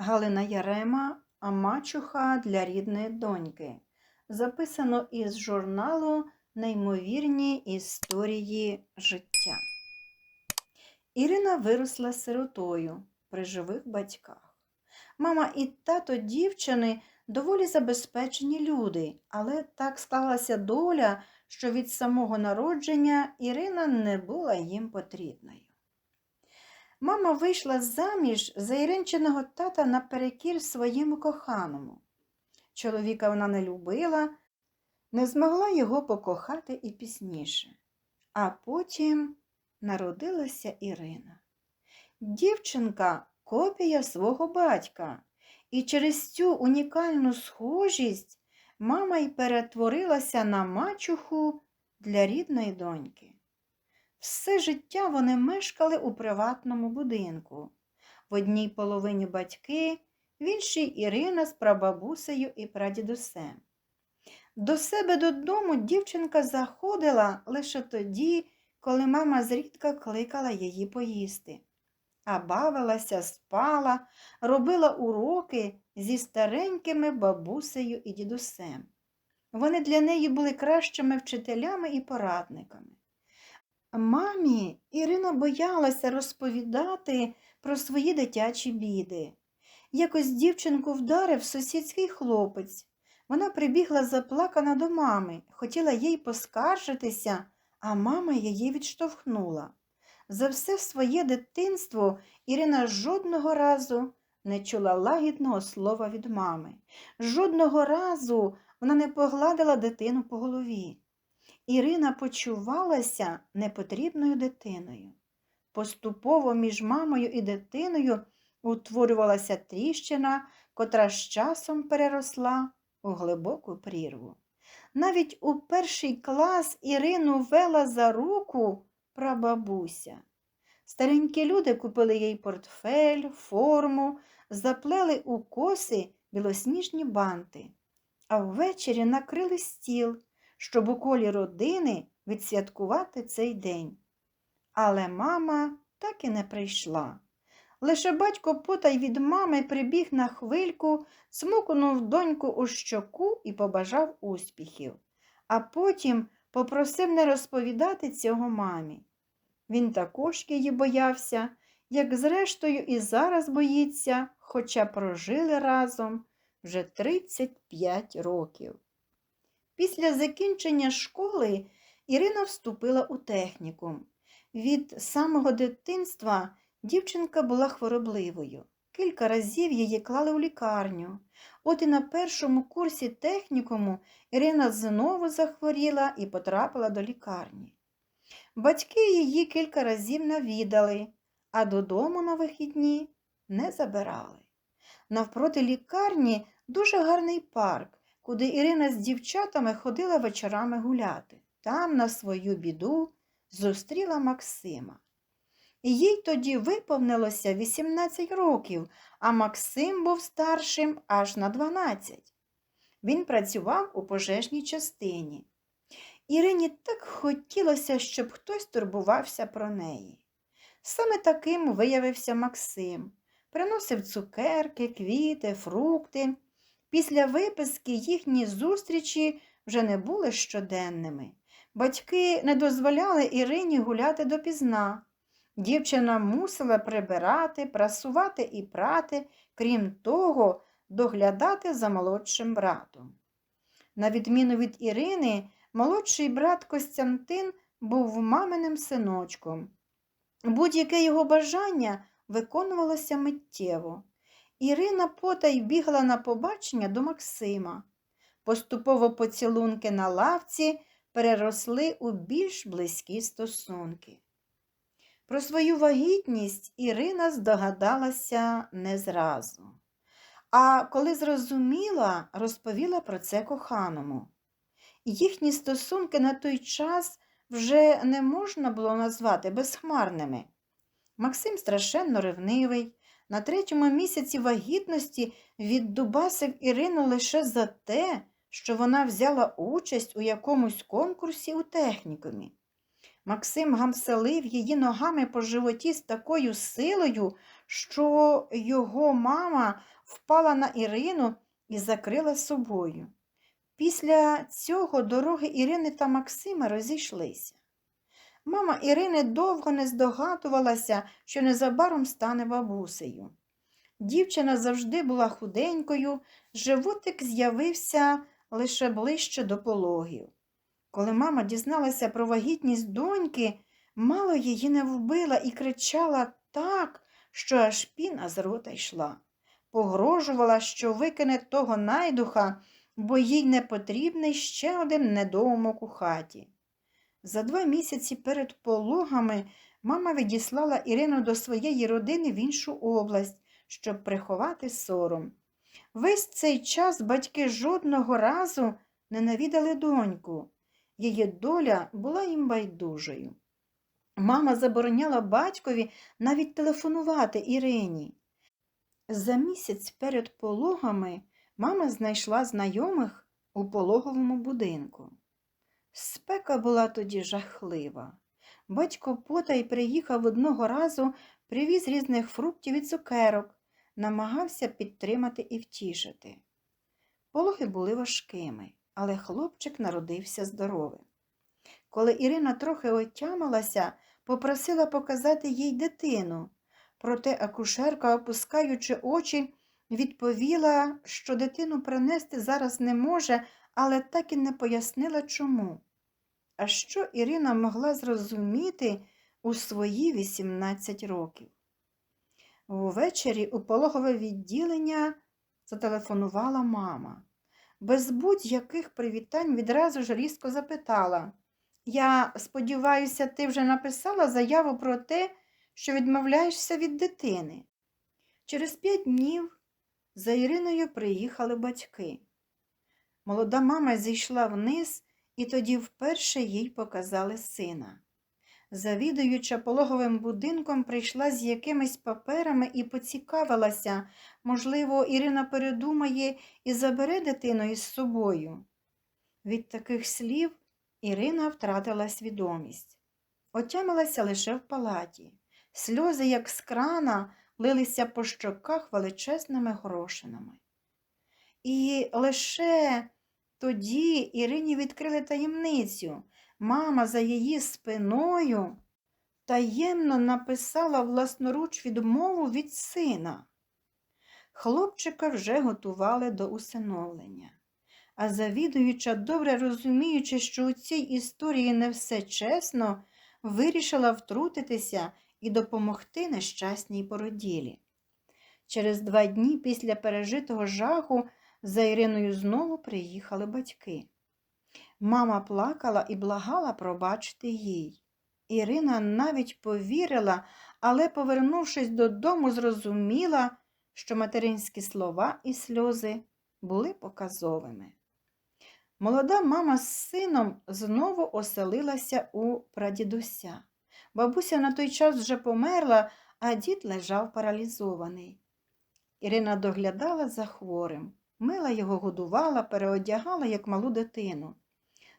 Галина Ярема, мачуха для рідної доньки. Записано із журналу Неймовірні історії життя. Ірина виросла сиротою при живих батьках. Мама і тато дівчини доволі забезпечені люди, але так склалася доля, що від самого народження Ірина не була їм потрібною. Мама вийшла заміж за Іринчиного тата наперекір своєму коханому. Чоловіка вона не любила, не змогла його покохати і пізніше. А потім народилася Ірина. Дівчинка копія свого батька, і через цю унікальну схожість мама й перетворилася на мачуху для рідної доньки. Все життя вони мешкали у приватному будинку. В одній половині батьки, в іншій Ірина з прабабусею і прадідусем. До себе додому дівчинка заходила лише тоді, коли мама зрідка кликала її поїсти, а бавилася, спала, робила уроки зі старенькими бабусею і дідусем. Вони для неї були кращими вчителями і порадниками. Мамі Ірина боялася розповідати про свої дитячі біди. Якось дівчинку вдарив сусідський хлопець. Вона прибігла заплакана до мами, хотіла їй поскаржитися, а мама її відштовхнула. За все своє дитинство Ірина жодного разу не чула лагідного слова від мами. Жодного разу вона не погладила дитину по голові. Ірина почувалася непотрібною дитиною. Поступово між мамою і дитиною утворювалася тріщина, котра з часом переросла у глибоку прірву. Навіть у перший клас Ірину вела за руку прабабуся. Старенькі люди купили їй портфель, форму, заплели у коси білосніжні банти, а ввечері накрили стіл щоб у колі родини відсвяткувати цей день. Але мама так і не прийшла. Лише батько потай від мами прибіг на хвильку, смукнув доньку у щоку і побажав успіхів, а потім попросив не розповідати цього мамі. Він також її боявся, як зрештою і зараз боїться, хоча прожили разом вже 35 років. Після закінчення школи Ірина вступила у технікум. Від самого дитинства дівчинка була хворобливою. Кілька разів її клали у лікарню. От і на першому курсі технікуму Ірина знову захворіла і потрапила до лікарні. Батьки її кілька разів навідали, а додому на вихідні не забирали. Навпроти лікарні дуже гарний парк куди Ірина з дівчатами ходила вечорами гуляти. Там, на свою біду, зустріла Максима. Їй тоді виповнилося 18 років, а Максим був старшим аж на 12. Він працював у пожежній частині. Ірині так хотілося, щоб хтось турбувався про неї. Саме таким виявився Максим. Приносив цукерки, квіти, фрукти. Після виписки їхні зустрічі вже не були щоденними. Батьки не дозволяли Ірині гуляти допізна. Дівчина мусила прибирати, прасувати і прати, крім того, доглядати за молодшим братом. На відміну від Ірини, молодший брат Костянтин був маминим синочком. Будь-яке його бажання виконувалося миттєво. Ірина потай бігла на побачення до Максима. Поступово поцілунки на лавці переросли у більш близькі стосунки. Про свою вагітність Ірина здогадалася не зразу. А коли зрозуміла, розповіла про це коханому. Їхні стосунки на той час вже не можна було назвати безхмарними. Максим страшенно ревнивий. На третьому місяці вагітності віддубасив Ірину лише за те, що вона взяла участь у якомусь конкурсі у технікумі. Максим гамселив її ногами по животі з такою силою, що його мама впала на Ірину і закрила собою. Після цього дороги Ірини та Максима розійшлися. Мама Ірини довго не здогадувалася, що незабаром стане бабусею. Дівчина завжди була худенькою, животик з'явився лише ближче до пологів. Коли мама дізналася про вагітність доньки, мало її не вбила і кричала так, що аж піна з рота йшла. Погрожувала, що викине того найдуха, бо їй не потрібний ще один недоумок у хаті. За два місяці перед пологами мама відіслала Ірину до своєї родини в іншу область, щоб приховати сором. Весь цей час батьки жодного разу не навідали доньку. Її доля була їм байдужою. Мама забороняла батькові навіть телефонувати Ірині. За місяць перед пологами мама знайшла знайомих у пологовому будинку. Спека була тоді жахлива. Батько потай приїхав одного разу, привіз різних фруктів і цукерок, намагався підтримати і втішити. Пологи були важкими, але хлопчик народився здоровим. Коли Ірина трохи отямилася, попросила показати їй дитину. Проте акушерка, опускаючи очі, відповіла, що дитину принести зараз не може, але так і не пояснила чому. А що Ірина могла зрозуміти у свої 18 років? Увечері у пологове відділення зателефонувала мама. Без будь-яких привітань відразу ж різко запитала Я сподіваюся, ти вже написала заяву про те, що відмовляєшся від дитини. Через п'ять днів за Іриною приїхали батьки. Молода мама зійшла вниз, і тоді вперше їй показали сина. Завідуюча пологовим будинком прийшла з якимись паперами і поцікавилася, можливо, Ірина передумає і забере дитину із собою. Від таких слів Ірина втратила свідомість. Отямилася лише в палаті. Сльози, як з крана, лилися по щоках величезними горошинами. І лише тоді Ірині відкрили таємницю. Мама за її спиною таємно написала власноруч відмову від сина. Хлопчика вже готували до усиновлення. А завідуюча, добре розуміючи, що у цій історії не все чесно, вирішила втрутитися і допомогти нещасній породілі. Через два дні після пережитого жаху за Іриною знову приїхали батьки. Мама плакала і благала пробачити їй. Ірина навіть повірила, але, повернувшись додому, зрозуміла, що материнські слова і сльози були показовими. Молода мама з сином знову оселилася у прадідуся. Бабуся на той час вже померла, а дід лежав паралізований. Ірина доглядала за хворим, мила його годувала, переодягала, як малу дитину.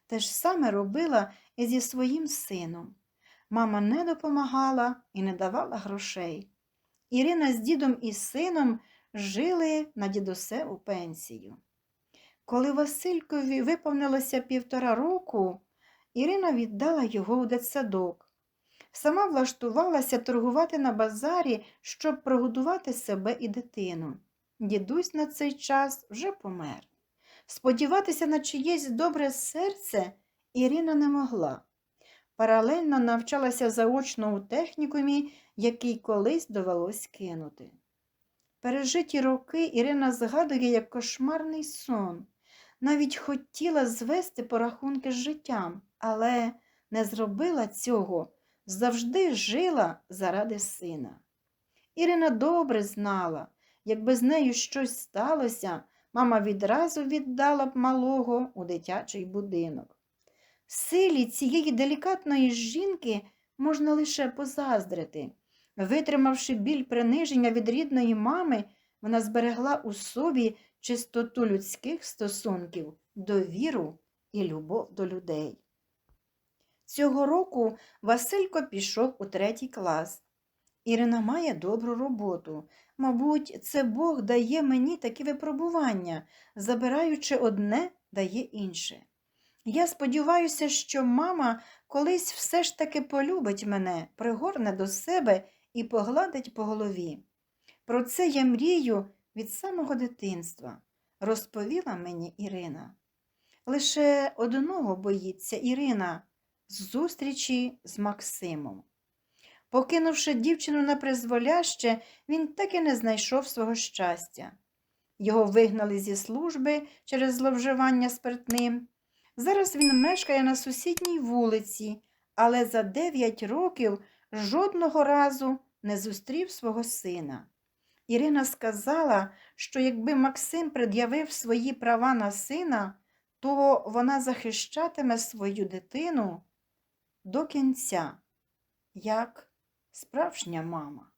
Те ж саме робила і зі своїм сином. Мама не допомагала і не давала грошей. Ірина з дідом і сином жили на дідусеву пенсію. Коли Василькові виповнилося півтора року, Ірина віддала його у дитсадок. Сама влаштувалася торгувати на базарі, щоб прогодувати себе і дитину. Дідусь на цей час вже помер. Сподіватися на чиєсь добре серце Ірина не могла. Паралельно навчалася заочно у технікумі, який колись довелось кинути. Пережиті роки Ірина згадує як кошмарний сон. Навіть хотіла звести порахунки з життям, але не зробила цього, завжди жила заради сина. Ірина добре знала, якби з нею щось сталося, мама відразу віддала б малого у дитячий будинок. Силі цієї делікатної жінки можна лише позаздрити. Витримавши біль приниження від рідної мами, вона зберегла у собі чистоту людських стосунків, довіру і любов до людей. Цього року Василько пішов у третій клас. Ірина має добру роботу. Мабуть, це Бог дає мені такі випробування, забираючи одне, дає інше. Я сподіваюся, що мама колись все ж таки полюбить мене, пригорне до себе і погладить по голові. Про це я мрію від самого дитинства, розповіла мені Ірина. Лише одного боїться Ірина зустрічі з Максимом. Покинувши дівчину на призволяще, він так і не знайшов свого щастя. Його вигнали зі служби через зловживання спиртним. Зараз він мешкає на сусідній вулиці, але за дев'ять років жодного разу не зустрів свого сина. Ірина сказала, що якби Максим пред'явив свої права на сина, то вона захищатиме свою дитину до кінця, як справжня мама.